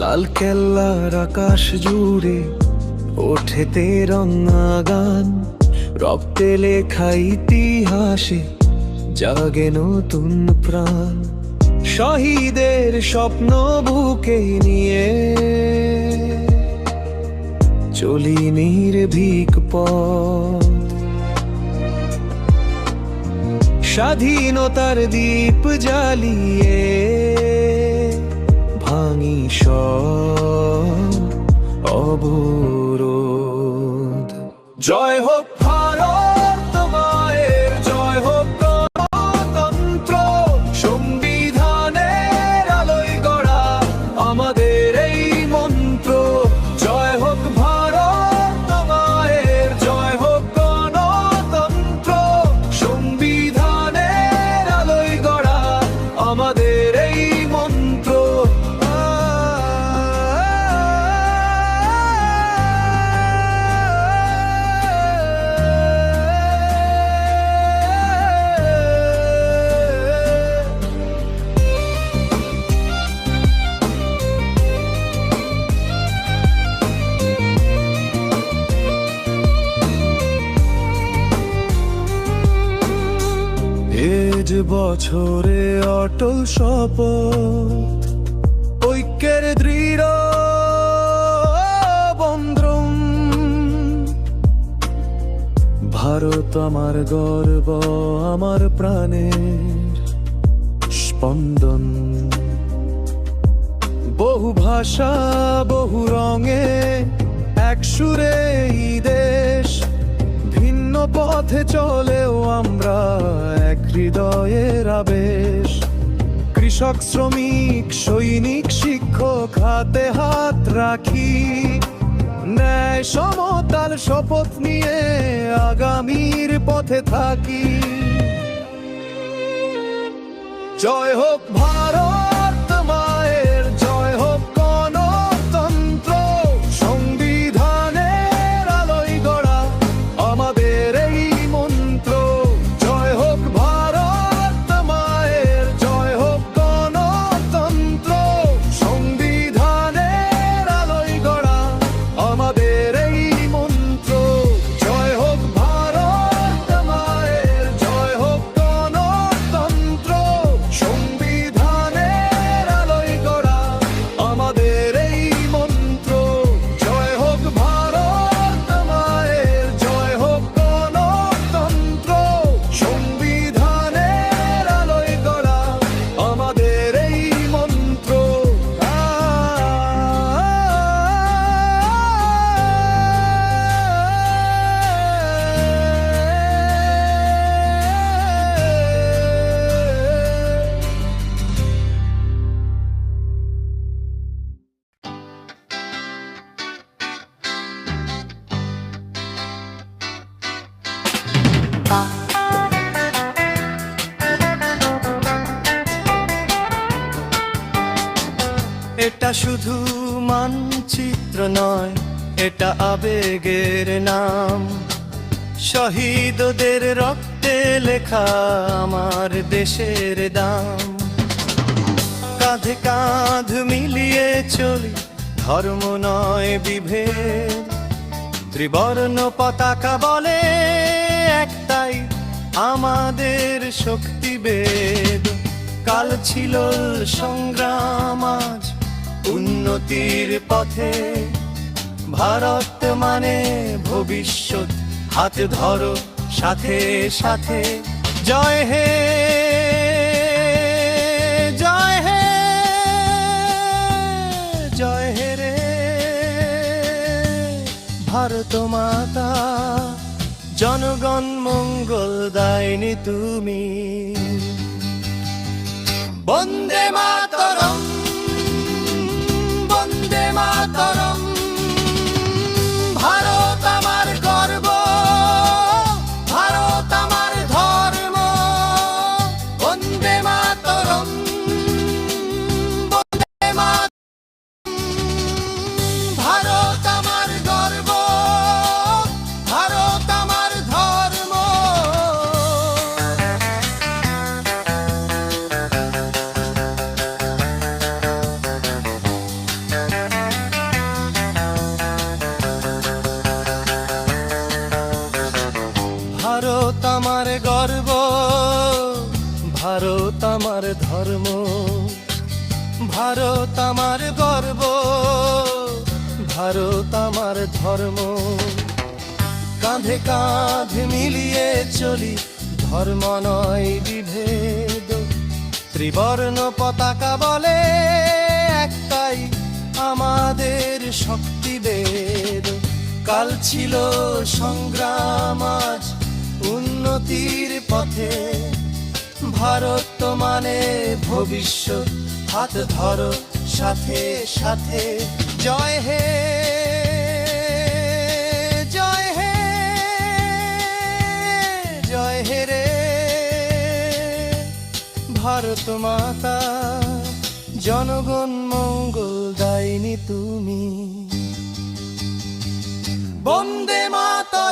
লাল কেল্লার আকাশ জুড়ে ওঠে তেরঙ্গা গান রক্তে লেখা ইতিহাসে জাগে নতুন প্রাণ। শহীদের স্বপ্ন বুকে নিয়ে চলি নির্ভীক পথ। স্বাধীনতার দীপ জ্বালিয়ে ভাঙি সব অবরোধ জয় হোক এজ বছরে অটল শপথ, ঐক্যের দৃঢ় ভারত আমার গর্ব, আমার প্রাণের স্পন্দন। বহু ভাষা, বহু রঙে এক সুরে দেশ, ভিন্ন পথে চলেও আমরা হৃদয়ের আবেশ। কৃষক, শ্রমিক, সৈনিক, শিক্ষক, হাতে হাত রাখি। ন্যায় সমতার শপথ নিয়ে আগামীর পথে থাকি। জয় হোক ভারত। এটা শুধু মানচিত্র নয়, এটা আবেগের নাম। শহীদদের রক্তে লেখা আমার দেশের দাম। কাঁধে কাঁধ মিলিয়ে চলি, ধর্ম নয় বিভেদ। ত্রিবর্ণ পতাকা বলে একটাই, আমাদের শক্তিবেদ কাল ছিল সংগ্রাম, আজ উন্নতির পথে। ভারত মানে ভবিষ্যৎ। হাত ধরো সাথে সাথে। জয় হে জয় হে জয় হে রে। ভারত মাতা, জনগণ মঙ্গল দায়নি তুমি। বন্দে মাতরম। বন্দে আমার গর্ব, ভারত আমার ধর্ম, ভারত আমার গর্ব, ভারত আমার ধর্ম। কাঁধে কাঁধ মিলিয়ে চলি, ধর্ম নয় বিভেদ। ত্রিবর্ণ পতাকা বলে একটাই আমাদের শক্তিবেদ। কাল ছিল সংগ্রাম, আজ উন্নতির পথে, ভারত মানে ভবিষ্যৎ। হাত ধরো সাথে সাথে। জয় হে জয় হে জয় হে রে। ভারত মাতা, জনগণ মঙ্গল দায়নি তুমি। বন্দে মাতা